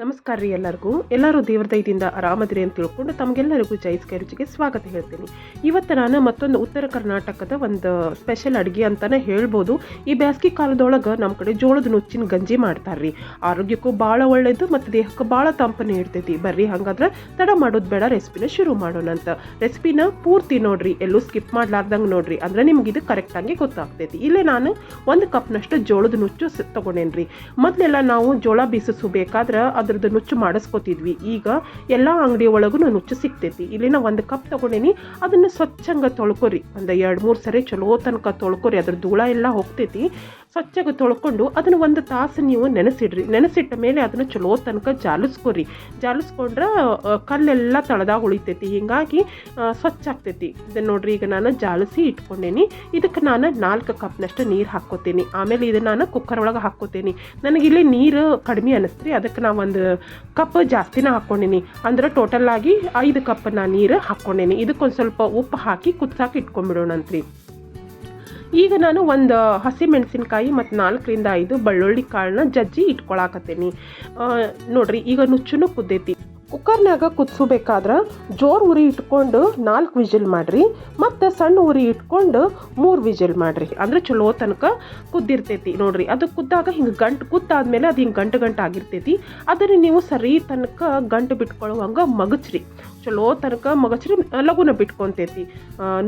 ನಮಸ್ಕಾರ ರೀ ಎಲ್ಲರಿಗೂ. ಎಲ್ಲರೂ ದೇವ್ರ ದಯದಿಂದ ಆರಾಮದಿರಿ ಅಂತ ತಿಳ್ಕೊಂಡು ತಮಗೆಲ್ಲರಿಗೂ ಜೈಸ್ಕೆ ರುಚಿಗೆ ಸ್ವಾಗತ ಹೇಳ್ತೀನಿ. ಇವತ್ತು ನಾನು ಮತ್ತೊಂದು ಉತ್ತರ ಕರ್ನಾಟಕದ ಒಂದು ಸ್ಪೆಷಲ್ ಅಡುಗೆ ಅಂತಲೇ ಹೇಳ್ಬೋದು. ಈ ಬೇಸಿಗೆ ಕಾಲದೊಳಗೆ ನಮ್ಮ ಕಡೆ ಜೋಳದ ನುಚ್ಚಿನ ಗಂಜಿ ಮಾಡ್ತಾರೆ ರೀ ಆರೋಗ್ಯಕ್ಕೂ ಭಾಳ ಒಳ್ಳೆಯದು ಮತ್ತು ದೇಹಕ್ಕೆ ಭಾಳ ತಂಪನೆ ಇರ್ತೈತಿ. ಬರ್ರಿ ಹಾಗಾದ್ರೆ ತಡ ಮಾಡೋದು ಬೇಡ, ರೆಸಿಪಿನ ಶುರು ಮಾಡೋಣ ಅಂತ. ರೆಸಿಪಿನ ಪೂರ್ತಿ ನೋಡಿರಿ, ಎಲ್ಲೂ ಸ್ಕಿಪ್ ಮಾಡ್ಲಾರ್ದಂಗೆ ನೋಡ್ರಿ, ಅಂದ್ರೆ ನಿಮ್ಗೆ ಇದು ಕರೆಕ್ಟಾಗಿ ಗೊತ್ತಾಗ್ತೈತಿ. ಇಲ್ಲೇ ನಾನು ಒಂದು ಕಪ್ನಷ್ಟು ಜೋಳದ ನುಚ್ಚು ತೊಗೊಂಡೇನಿ ರೀ ಮೊದಲೆಲ್ಲ ನಾವು ಜೋಳ ಬೀಸಿಸಬೇಕಾದ್ರೆ ಅದ್ರದ್ದು ನುಚ್ಚು ಮಾಡಿಸ್ಕೊತಿದ್ವಿ. ಈಗ ಎಲ್ಲ ಅಂಗಡಿ ಒಳಗೂ ನುಚ್ಚು ಸಿಗ್ತೈತಿ. ನಾ ಒಂದು ಕಪ್ ತಗೊಂಡೇನಿ, ಅದನ್ನು ಸ್ವಚ್ಛಂಗ ತೊಳ್ಕೊರಿ. ಒಂದು ಎರಡು ಮೂರು ಸರಿ ಚಲೋ ತನಕ ತೊಳ್ಕೊರಿ. ಅದ್ರ ಧೂಳ ಎಲ್ಲ ಹೋಗ್ತೈತಿ. ಸ್ವಚ್ಛಗೆ ತೊಳ್ಕೊಂಡು ಅದನ್ನು ಒಂದು ತಾಸು ನೀವು ನೆನೆಸಿಡ್ರಿ. ನೆನೆಸಿಟ್ಟ ಮೇಲೆ ಅದನ್ನು ಚಲೋ ತನಕ ಜಾಲಿಸ್ಕೊರಿ. ಜಾಲಿಸ್ಕೊಂಡ್ರೆ ಕಲ್ಲೆಲ್ಲ ತಳದಾಗ ಉಳಿತೈತಿ. ಹೀಗಾಗಿ ಸ್ವಚ್ಛ ಆಗ್ತೈತಿ. ಇದನ್ನು ನೋಡ್ರಿ, ಈಗ ನಾನು ಜಾಲಿಸಿ ಇಟ್ಕೊಂಡೇನಿ. ಇದಕ್ಕೆ ನಾನು ನಾಲ್ಕು ಕಪ್ನಷ್ಟು ನೀರು ಹಾಕ್ಕೋತೀನಿ. ಆಮೇಲೆ ಇದನ್ನು ನಾನು ಕುಕ್ಕರ್ ಒಳಗೆ ಹಾಕ್ಕೋತೀನಿ. ನನಗಿಲ್ಲಿ ನೀರು ಕಡಿಮೆ ಅನ್ನಿಸ್ತ್ರಿ ಅದಕ್ಕೆ ನಾನು ಒಂದು ಕಪ್ ಜಾಸ್ತಿನ ಹಾಕ್ಕೊಂಡೀನಿ. ಅಂದ್ರೆ ಟೋಟಲ್ ಆಗಿ ಐದು ಕಪ್ ನಾನು ನೀರು ಹಾಕ್ಕೊಂಡೇನಿ. ಇದಕ್ಕೊಂದು ಸ್ವಲ್ಪ ಉಪ್ಪು ಹಾಕಿ ಕುದ್ಸಾಕ ಇಟ್ಕೊಂಡ್ಬಿಡೋಣಂತ್ರಿ ಈಗ ನಾನು ಒಂದು ಹಸಿ ಮೆಣಸಿನ್ಕಾಯಿ ಮತ್ತು ನಾಲ್ಕರಿಂದ ಐದು ಬೆಳ್ಳುಳ್ಳಿ ಕಾಳನ್ನ ಜಜ್ಜಿ ಇಟ್ಕೊಳಕತ್ತೀನಿ. ನೋಡ್ರಿ, ಈಗ ನುಚ್ಚುನು ಕುದ್ದೈತಿ. ಕುಕ್ಕರ್ನಾಗ ಕುದಿಸ್ಬೇಕಾದ್ರೆ ಜೋರು ಉರಿ ಇಟ್ಕೊಂಡು ನಾಲ್ಕು ವಿಜಿಲ್ ಮಾಡಿರಿ, ಮತ್ತು ಸಣ್ಣ ಉರಿ ಇಟ್ಕೊಂಡು ಮೂರು ವಿಜಿಲ್ ಮಾಡಿರಿ. ಅಂದ್ರೆ ಚಲೋ ತನಕ ಕುದ್ದಿರ್ತೈತಿ. ನೋಡಿರಿ, ಅದು ಕುದ್ದಾಗ ಹಿಂಗೆ ಗಂಟು, ಕುದ್ದಾದ್ಮೇಲೆ ಅದು ಹಿಂಗೆ ಗಂಟು ಗಂಟು ಆಗಿರ್ತೈತಿ. ಅದನ್ನು ನೀವು ಸರಿ ತನಕ ಗಂಟು ಬಿಟ್ಕೊಳ್ಳುವಂಗೆ ಮಗಚ್ರಿ. ಚಲೋ ತನಕ ಮಗಚ್ರಿ ಲಘುನ ಬಿಟ್ಕೊತೈತಿ.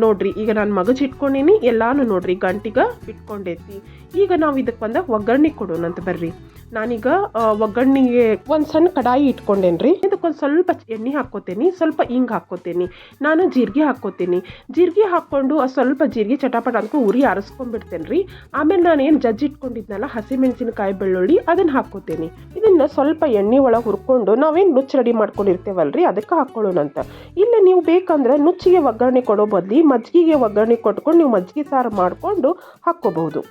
ನೋಡಿರಿ, ಈಗ ನಾನು ಮಗಜ್ ಇಟ್ಕೊಂಡೀನಿ, ಎಲ್ಲಾನು ನೋಡಿರಿ ಗಂಟಿಗೆ ಬಿಟ್ಕೊಂಡೈತಿ. ಈಗ ನಾವು ಇದಕ್ಕೆ ಬಂದಾಗ ಒಗ್ಗರಣೆ ಕೊಡೋಣಂತ ಬರ್ರಿ. ನಾನೀಗ ಒಗ್ಗರಣೆಗೆ ಒಂದು ಸಣ್ಣ ಕಡಾಯಿ ಇಟ್ಕೊಂಡೇನ್ರಿ. ಇದಕ್ಕೊಂದು ಸ್ವಲ್ಪ ಎಣ್ಣೆ ಹಾಕ್ಕೋತೀನಿ, ಸ್ವಲ್ಪ ಹಿಂಗ್ ಹಾಕ್ಕೋತೀನಿ, ನಾನು ಜೀರಿಗೆ ಹಾಕ್ಕೋತೀನಿ. ಜೀರಿಗೆ ಹಾಕ್ಕೊಂಡು ಸ್ವಲ್ಪ ಜೀರಿಗೆ ಚಟಾಪಟ ಅದಕ್ಕೆ ಉರಿ ಆರಿಸ್ಕೊಂಡ್ಬಿಡ್ತೇನೆ ರೀ ಆಮೇಲೆ ನಾನು ಏನು ಜಜ್ಜಿ ಇಟ್ಕೊಂಡಿದ್ನಲ್ಲ ಹಸಿ ಮೆಣಸಿನಕಾಯಿ ಬೆಳ್ಳುಳ್ಳಿ ಅದನ್ನು ಹಾಕ್ಕೋತೀನಿ. ಇದನ್ನು ಸ್ವಲ್ಪ ಎಣ್ಣೆ ಒಳಗೆ ಹುರ್ಕೊಂಡು ನಾವೇನು ನುಚ್ಚು ರೆಡಿ ಮಾಡ್ಕೊಂಡಿರ್ತೇವಲ್ರಿ ಅದಕ್ಕೆ ಹಾಕ್ಕೊಳ್ಳೋಣಂತ ಇಲ್ಲ ನೀವು ಬೇಕಂದ್ರೆ ನುಚ್ಚಿಗೆ ಒಗ್ಗರಣೆ ಕೊಡೋ ಬದಲಿ ಮಜ್ಜಿಗೆಗೆ ಒಗ್ಗರಣೆ ಕೊಟ್ಕೊಂಡು ನೀವು ಮಜ್ಜಿಗೆ ಸಾರು ಮಾಡಿಕೊಂಡು ಹಾಕ್ಕೋಬಹುದು.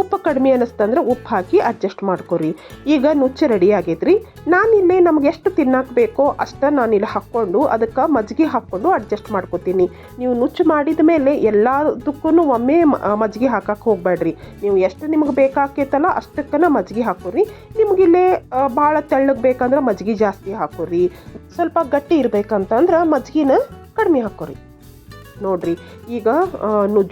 ಉಪ್ಪು ಕಡಿಮೆ ಅನ್ನಿಸ್ತಂದ್ರೆ ಉಪ್ಪು ಹಾಕಿ ಅಡ್ಜಸ್ಟ್ ಮಾಡ್ಕೊರಿ. ಈಗ ನುಚ್ಚು ರೆಡಿ ಆಗೈತ್ರಿ. ನಾನಿಲ್ಲಿ ನಮ್ಗೆ ಎಷ್ಟು ತಿನ್ನಕ್ಕೆ ಬೇಕೋ ಅಷ್ಟ ನಾನಿಲ್ಲಿ ಹಾಕ್ಕೊಂಡು ಅದಕ್ಕೆ ಮಜ್ಜಿಗೆ ಹಾಕ್ಕೊಂಡು ಅಡ್ಜಸ್ಟ್ ಮಾಡ್ಕೊತೀನಿ. ನೀವು ನುಚ್ಚು ಮಾಡಿದ ಮೇಲೆ ಎಲ್ಲದಕ್ಕೂ ಒಮ್ಮೆ ಮಜ್ಜಿಗೆ ಹಾಕಕ್ಕೆ ಹೋಗ್ಬೇಡ್ರಿ. ನೀವು ಎಷ್ಟು ನಿಮ್ಗೆ ಬೇಕಾಕೈತಲ್ಲ ಅಷ್ಟಕ್ಕನ ಮಜ್ಜಿಗೆ ಹಾಕೋರಿ. ನಿಮಗಿಲ್ಲೇ ಭಾಳ ತೆಳ್ಳಗೆ ಬೇಕಂದ್ರೆ ಮಜ್ಜಿಗೆ ಜಾಸ್ತಿ ಹಾಕೋರಿ. ಸ್ವಲ್ಪ ಗಟ್ಟಿ ಇರಬೇಕಂತಂದ್ರೆ ಮಜ್ಜಿಗೆನ ಕಡಿಮೆ ಹಾಕೋರಿ. ನೋಡ್ರಿ. ಈಗ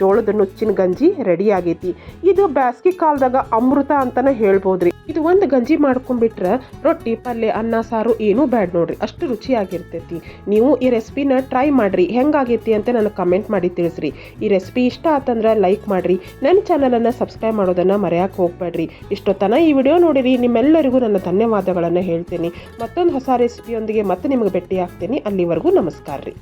ಜೋಳದ ನುಚ್ಚಿನ ಗಂಜಿ ರೆಡಿ ಆಗೈತಿ. ಇದು ಬ್ಯಾಸ್ಗಿ ಕಾಲದಾಗ ಅಮೃತ ಅಂತಾನೆ ಹೇಳ್ಬೋದ್ರಿ. ಇದು ಒಂದು ಗಂಜಿ ಮಾಡ್ಕೊಂಡ್ಬಿಟ್ರೆ ರೊಟ್ಟಿ, ಪಲ್ಯ, ಅನ್ನ, ಸಾರು ಏನೂ ಬ್ಯಾಡ್ ನೋಡ್ರಿ. ಅಷ್ಟು ರುಚಿಯಾಗಿರ್ತೈತಿ. ನೀವು ಈ ರೆಸಿಪಿನ ಟ್ರೈ ಮಾಡ್ರಿ. ಹೆಂಗಾಗೈತಿ ಅಂತ ನನಗೆ ಕಮೆಂಟ್ ಮಾಡಿ ತಿಳಿಸ್ರಿ. ಈ ರೆಸಿಪಿ ಇಷ್ಟ ಆತಂದ್ರೆ ಲೈಕ್ ಮಾಡ್ರಿ. ನನ್ನ ಚಾನಲನ್ನು ಸಬ್ಸ್ಕ್ರೈಬ್ ಮಾಡೋದನ್ನು ಮರೆಯಕ್ಕೆ ಹೋಗ್ಬೇಡ್ರಿ. ಇಷ್ಟೊತ್ತನ ಈ ವಿಡಿಯೋ ನೋಡಿರಿ. ನಿಮ್ಮೆಲ್ಲರಿಗೂ ನನ್ನ ಧನ್ಯವಾದಗಳನ್ನು ಹೇಳ್ತೀನಿ. ಮತ್ತೊಂದು ಹೊಸ ರೆಸಿಪಿಯೊಂದಿಗೆ ಮತ್ತೆ ನಿಮಗೆ ಭೇಟಿ ಆಗ್ತೀನಿ ಅಲ್ಲಿವರೆಗೂ ನಮಸ್ಕಾರ ರೀ